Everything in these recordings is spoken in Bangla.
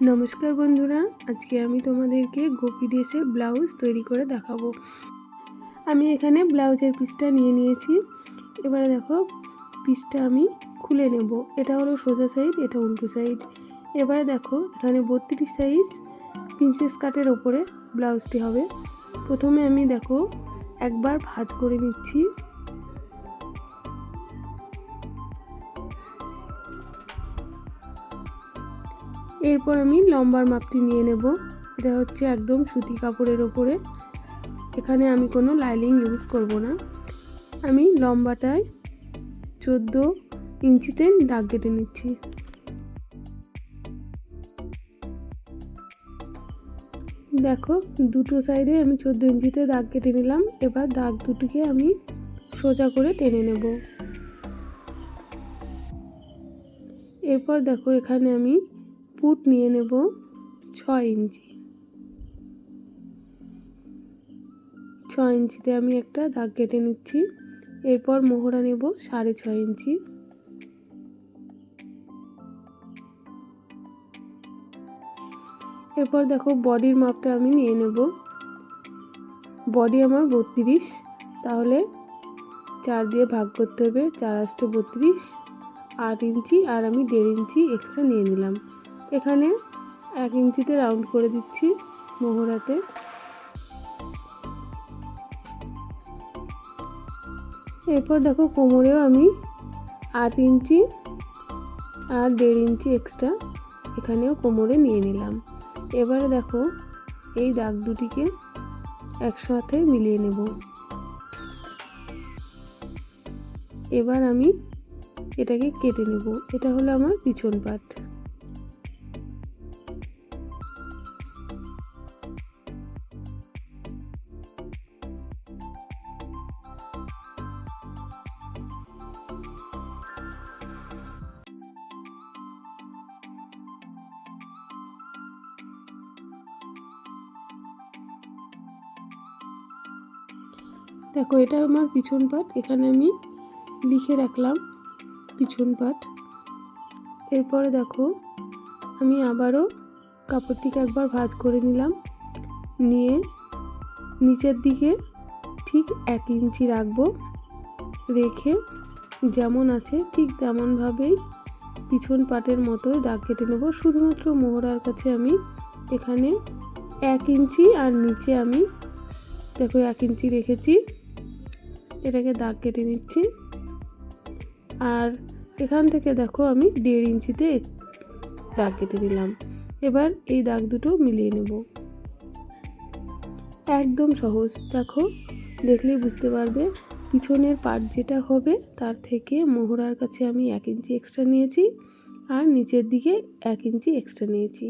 নমস্কার বন্ধুরা, আজকে আমি তোমাদেরকে গোপি ড্রেসের ব্লাউজ তৈরি করে দেখাবো। আমি এখানে ব্লাউজের পিসটা নিয়ে নিয়েছি। এবারে দেখো, পিসটা আমি খুলে নেব। এটা হলো সোজা সাইড এটা উল্টো সাইড এবারে দেখো, এখানে বত্রিশ সাইজ প্রিন্সেস কাটের ওপরে ব্লাউজটি হবে। প্রথমে আমি দেখো, একবার ভাঁজ করে নিচ্ছি। এরপর আমি লম্বার মাপটি নিয়ে নেব। এটা হচ্ছে একদম সুতি কাপড়ের ওপরে। এখানে আমি কোনো লাইলিং ইউজ করব না। আমি লম্বাটায় চোদ্দ ইঞ্চিতে দাগ কেটে নিচ্ছি। দেখো, দুটো সাইডে আমি চোদ্দ ইঞ্চিতে দাগ কেটে নিলাম। এবার দাগ দুটিকে আমি সোজা করে টেনে নেব। এরপর দেখো, এখানে আমি পুট নিয়ে নেব ছয় ইঞ্চি। ছয় ইঞ্চিতে আমি একটা দাগ কেটে নিচ্ছি। এরপর মোহরা নেব সাড়ে ছয় ইঞ্চি। এরপর দেখো বডির মাপটা আমি নিয়ে নেব। বডি আমার বত্রিশ, তাহলে চার দিয়ে ভাগ করতে হবে, চার আসতে বত্রিশ, আট ইঞ্চি আর আমি দেড় ইঞ্চি এক্সট্রা নিয়ে নিলাম। এখানে এক ইঞ্চিতে রাউন্ড করে দিচ্ছি মোহরাতে। এরপর দেখো কোমরেও আমি আট ইঞ্চি আর দেড় ইঞ্চি এক্সট্রা এখানেও কোমরে নিয়ে নিলাম। এবারে দেখো এই দাগ দুটিকে একসাথে মিলিয়ে নেব। এবার আমি এটাকে কেটে নেব। এটা হলো আমার পিছন পাট। দেখো, এটা আমার পিছন পাট। এখানে আমি লিখে রাখলাম পিছন পাট। এরপরে দেখো, আমি আবারও কাপড়টিকে একবার ভাজ করে নিলাম। নিয়ে নিচের দিকে ঠিক এক ইঞ্চি রাখব। রেখে যেমন আছে ঠিক তেমনভাবেই পিছন পাটের মতোই দাগ কেটে নেব। শুধুমাত্র মোহরার কাছে আমি এখানে এক ইঞ্চি আর নিচে আমি দেখো এক ইঞ্চি রেখেছি। এটাকে দাগ কেটে নিচ্ছি। আর এখান থেকে দেখো আমি দেড় ইঞ্চিতে দাগ কেটে নিলাম। এবার এই দাগ দুটো মিলিয়ে নেব। একদম সহজ। দেখো, দেখলেই বুঝতে পারবে পিছনের পার্ট যেটা হবে, তার থেকে মোহরার কাছে আমি এক ইঞ্চি এক্সট্রা নিয়েছি আর নিচের দিকে এক ইঞ্চি এক্সট্রা নিয়েছি।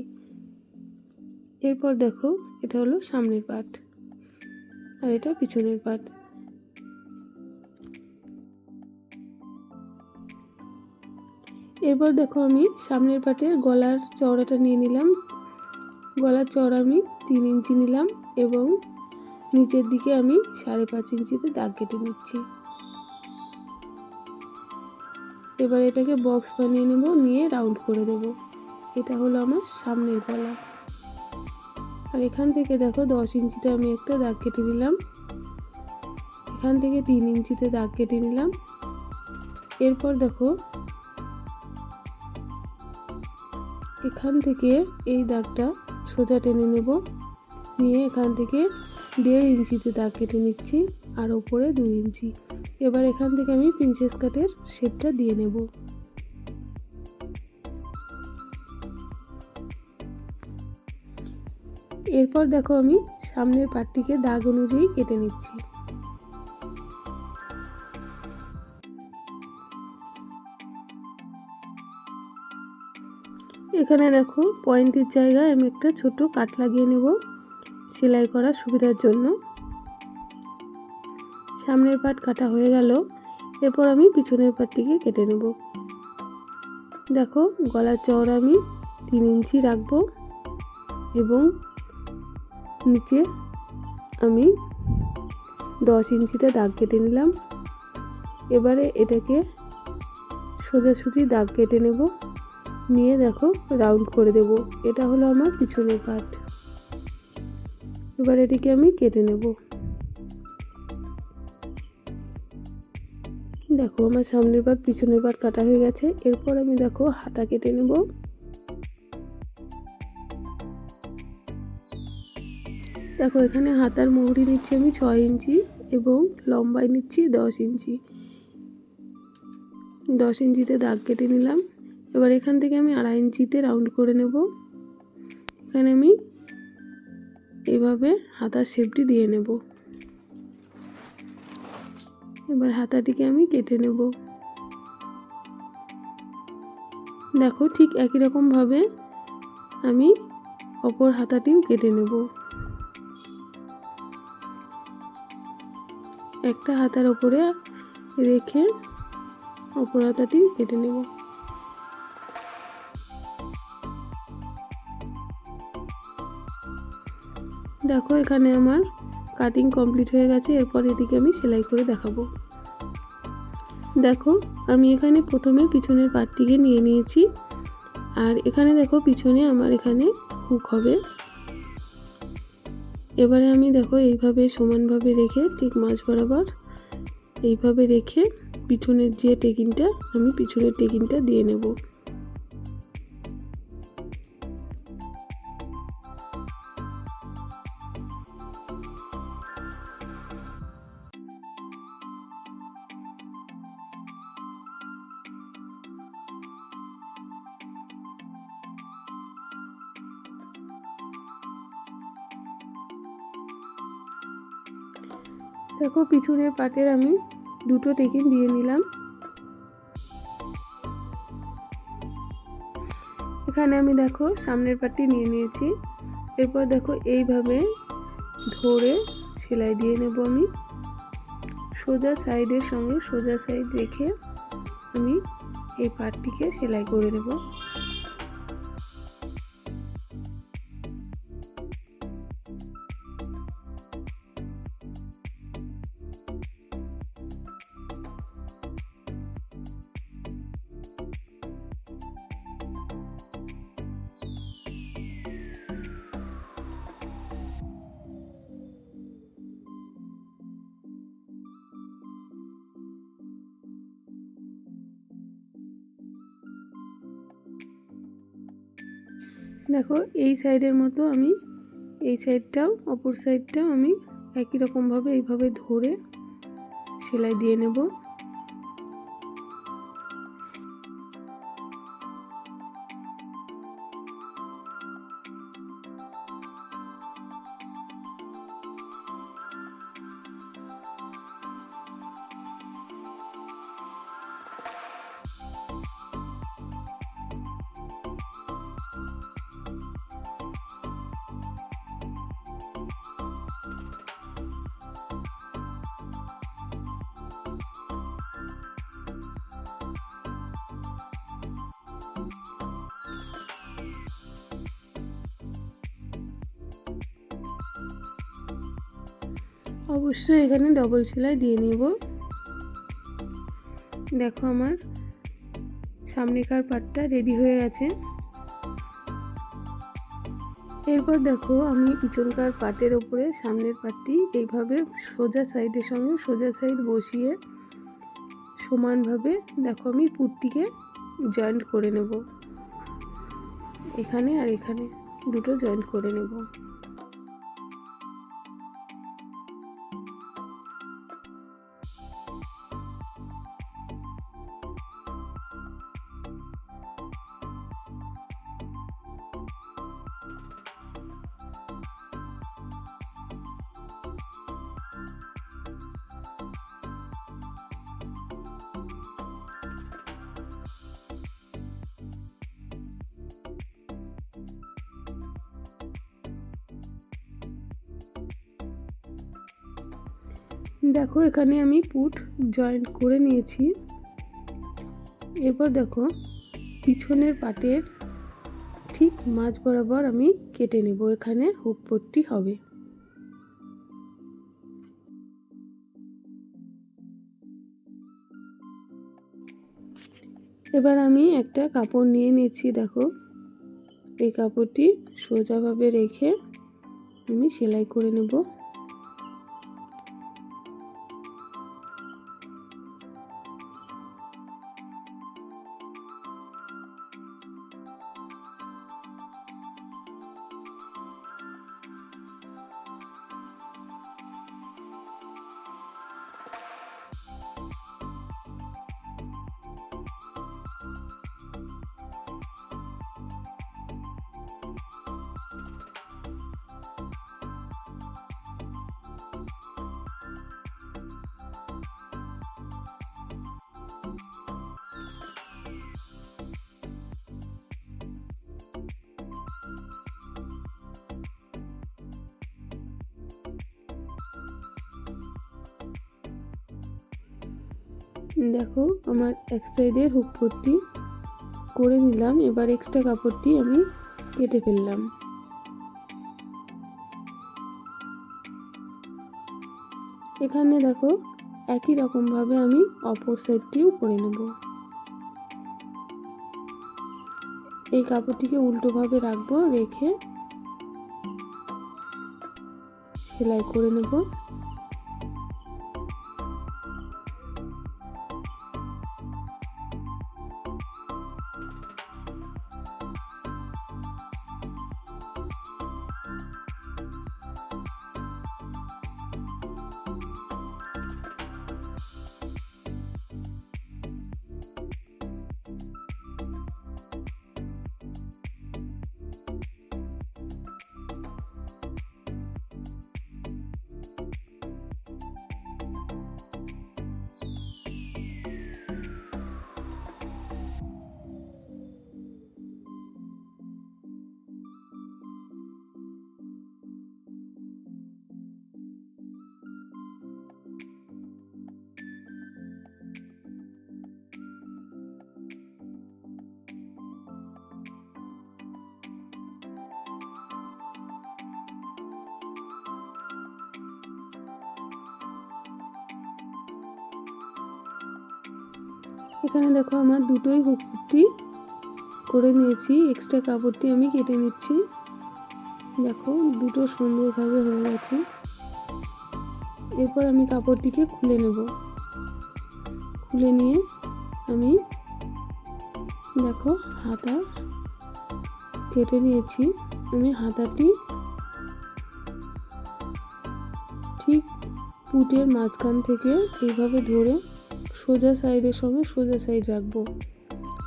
এরপর দেখো, এটা হলো সামনের পার্ট আর এটা পিছনের পার্ট এরপর দেখো আমি সামনের পাটের গলার চওড়াটা নিয়ে নিলাম। গলার চওড়া আমি তিন ইঞ্চি নিলাম এবং নিচের দিকে আমি সাড়ে পাঁচ ইঞ্চিতে দাগ কেটে নিচ্ছি। এবার এটাকে বক্স বানিয়ে নেব, নিয়ে রাউন্ড করে দেব। এটা হলো আমার সামনের গলা। আর এখান থেকে দেখো দশ ইঞ্চিতে আমি একটা দাগ কেটে নিলাম। এখান থেকে তিন ইঞ্চিতে দাগ কেটে নিলাম। এরপর দেখো এখান থেকে এই দাগটা সোজা টেনে নেব। নিয়ে এখান থেকে দেড় ইঞ্চিতে দাগ কেটে নিচ্ছি, আর ওপরে দুই ইঞ্চি। এবার এখান থেকে আমি প্রিন্সেস কাটের শেপটা দিয়ে নেব। এরপর দেখো আমি সামনের পাটটিকে দাগ অনুযায়ী কেটে নিচ্ছি। এখানে দেখো পয়েন্টের জায়গায় আমি একটা ছোট কাট লাগিয়ে নেব সেলাই করার সুবিধার জন্য। সামনের পাট কাটা হয়ে গেল, এরপর আমি পিছনের পাটটিকে কেটে নেব। দেখো, গলার চওড়া আমি তিন ইঞ্চি রাখব এবং নিচে আমি দশ ইঞ্চিতে দাগ কেটে নিলাম। এবারে এটাকে সোজাসুজি দাগ কেটে নেব। নিয়ে দেখো রাউন্ড করে দেব। এটা হলো আমার পিছনের পার্ট এবার এটিকে আমি কেটে নেব। দেখো, আমার সামনের পার্ট পিছনের পার্ট কাটা হয়ে গেছে। এরপর আমি দেখো, হাতা কেটে নেব। দেখো, এখানে হাতার মুহুরি নিচ্ছি আমি ছয় ইঞ্চি এবং লম্বাই নিচ্ছি দশ ইঞ্চি। দশ ইঞ্চিতে দাগ কেটে নিলাম। এবার এখান থেকে আমি আড়াই ইঞ্চিতে রাউন্ড করে নেব। এখানে আমি এভাবে হাতার শেপটি দিয়ে নেব। এবার হাতাটিকে আমি কেটে নেব। দেখো ঠিক একই রকমভাবে আমি অপর হাতাটিও কেটে নেব। একটা হাতার ওপরে রেখে অপর হাতাটি কেটে নেব। দেখো, এখানে আমার কাটিং কমপ্লিট হয়ে গেছে। এরপর এটিকে আমি সেলাই করে দেখাবো। দেখো, আমি এখানে প্রথমে পিছনের পাটটিকে নিয়ে নিয়েছি। আর এখানে দেখো, পিছনে আমার এখানে হুক হবে। এবারে আমি দেখো, এইভাবে সমানভাবে রেখে, ঠিক মাছ বরাবর এইভাবে রেখে পিছনের যে টেকিনটা আমি পিছনের টেকিনটা দিয়ে নেব। দেখো পিছনের পাটের আমি দুটো টেকিন দিয়ে নিলাম। এখানে আমি দেখো সামনের পাটটি নিয়ে নিয়েছি। এরপর দেখো এইভাবে ধরে সেলাই দিয়ে নেব আমি। সোজা সাইডের সঙ্গে সোজা সাইড রেখে আমি এই পাটটিকে সেলাই করে নেব। দেখো, এই সাইডের মতো আমি, এই সাইডটাও, অপর সাইডটাও আমি একই রকমভাবে এইভাবে ধরে সেলাই দিয়ে নেব। অবশ্যই এখানে ডবল সেলাই দিয়ে নিব। দেখো আমার সামনেকার পাটটা রেডি হয়ে গেছে। এরপর দেখো আমি পিছনকার পাটের ওপরে সামনের পাটটি এইভাবে সোজা সাইডের সঙ্গে সোজা সাইড বসিয়ে সমানভাবে দেখো আমি পুটটিকে জয়েন্ট করে নেব। এখানে আর এখানে দুটো জয়েন্ট করে নেব। দেখো, এখানে আমি পুট জয়েন্ট করে নিয়েছি। এরপর দেখো, পিছনের পাটের ঠিক মাঝ বরাবর আমি কেটে নেব, এখানে হুক পট্টি হবে। এবার আমি একটা কাপড় নিয়ে নিয়েছি দেখো। এই কাপড়টি সোজাভাবে রেখে আমি সেলাই করে নেব। দেখো, আমার এক সাইডের হুক পট্টি করে নিলাম, এবার এক্সট্রা কাপড়টি আমি কেটে ফেললাম। এখানে দেখো, একই রকমভাবে আমি অপর সাইডটিও করে নেব। এই কাপড়টিকে উল্টোভাবে রাখব, রেখে সেলাই করে নেব। এখানে দেখো আমার দুটোই হুকটি করে নিয়েছি। এক্সট্রা কাপড়টি আমি কেটে নিচ্ছি। দেখো দুটো সুন্দরভাবে হয়ে গেছে। এরপর আমি কাপড়টিকে খুলে নেব। খুলে নিয়ে আমি দেখো হাতা কেটে নিয়েছি। আমি হাতাটি ঠিক পুটের মাঝখান থেকে এইভাবে ধরে সোজা সাইডের সঙ্গে সোজা সাইড রাখব।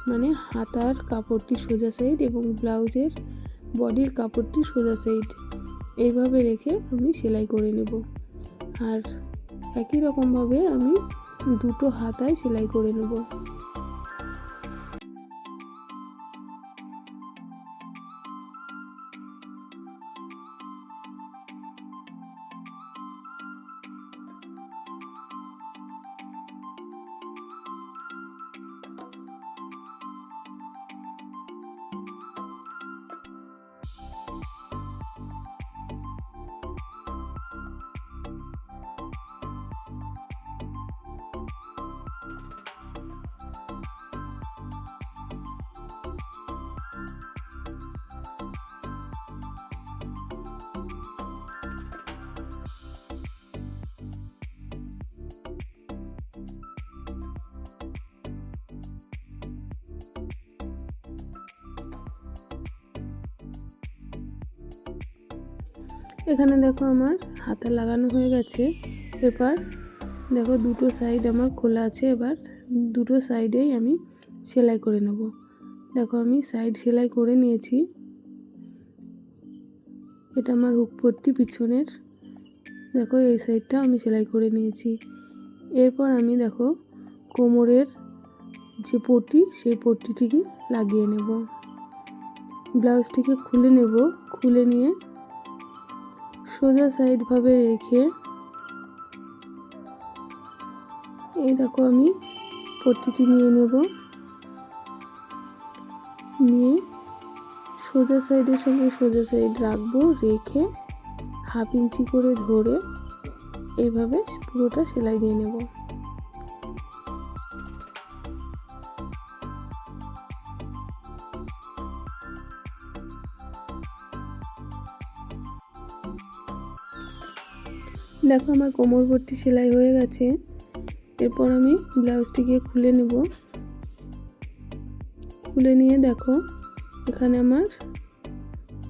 মানে হাতার কাপড়টি সোজা সাইড এবং ব্লাউজের বডির কাপড়টি সোজা সাইড এইভাবে রেখে আমি সেলাই করে নেব। আর একই রকমভাবে আমি দুটো হাতায় সেলাই করে নেব। এখানে দেখো আমার হাতে লাগানো হয়ে গেছে। এবার দেখো দুটো সাইড আমার খোলা আছে, এবার দুটো সাইডেই আমি সেলাই করে নেব। দেখো আমি সাইড সেলাই করে নিয়েছি। এটা আমার হুক পট্টি পিছনের। দেখো এই সাইডটা আমি সেলাই করে নিয়েছি। এরপর আমি দেখো কোমরের যে পট্টি, সেই পট্টিটিকে লাগিয়ে নেব। ব্লাউজটিকে খুলে নেব, খুলে নিয়ে সোজা সাইডভাবে রেখে এই দেখো আমি পট্টিটি নিয়ে নেব। নিয়ে সোজা সাইডের সঙ্গে সোজা সাইড রাখব, রেখে হাফ ইঞ্চি করে ধরে এইভাবে পুরোটা সেলাই দিয়ে নেব। দেখো আমার কোমর ভর্তি সেলাই হয়ে গেছে। এরপর আমি ব্লাউজটিকে খুলে নেব। খুলে নিয়ে দেখো, এখানে আমার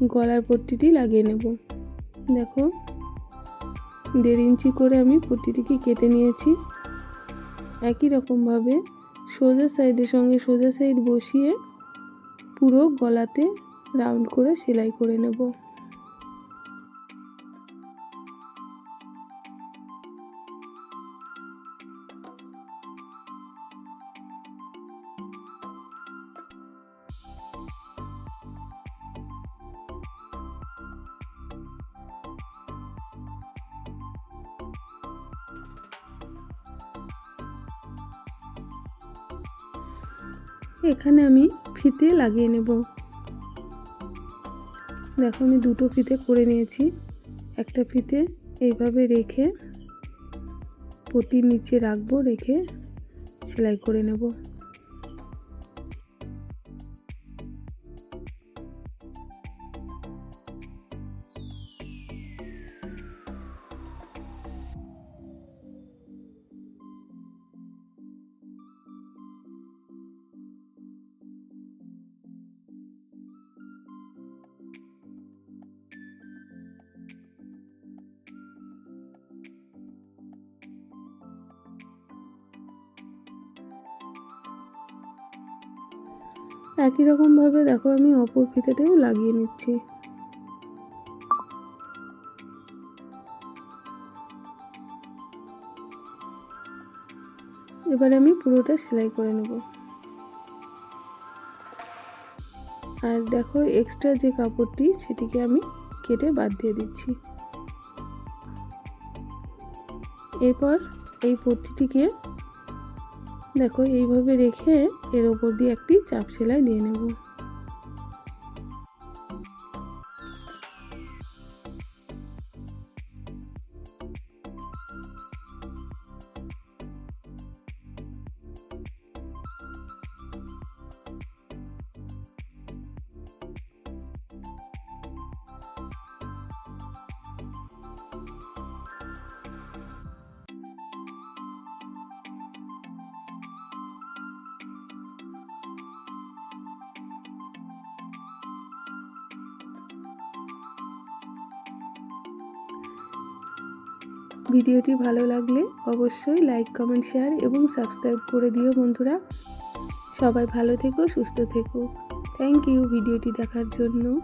গলার পট্টিটি লাগিয়ে নেব। দেখো, দেড় ইঞ্চি করে আমি পট্টিটিকে কেটে নিয়েছি। একই রকমভাবে সোজা সাইডের সঙ্গে সোজা সাইড বসিয়ে পুরো গলাতে রাউন্ড করে সেলাই করে নেব। এখানে আমি ফিতে লাগিয়ে নেব। দেখো, আমি দুটো ফিতে করে নিয়েছি। একটা ফিতে এইভাবে রেখে পটির নিচে রাখব, রেখে সেলাই করে নেব। একই রকমভাবে দেখো আমি অপর ফিতেটাও লাগিয়ে নিচ্ছি। এবারে আমি পুরোটা সেলাই করে নেব। আর দেখো এক্সট্রা যে কাপড়টি সেটিকে আমি কেটে বাদ দিয়ে দিচ্ছি। এরপর এই পট্টিটিকে দেখো এইভাবে রেখে এর ওপর দিয়ে একটি চাপ সেলাই দিয়ে নেব। ভিডিওটি ভালো লাগলে অবশ্যই লাইক, কমেন্ট, শেয়ার এবং সাবস্ক্রাইব করে দিও বন্ধুরা। সবাই ভালো থেকো, সুস্থ থেকো। থ্যাংক ইউ ভিডিওটি দেখার জন্য।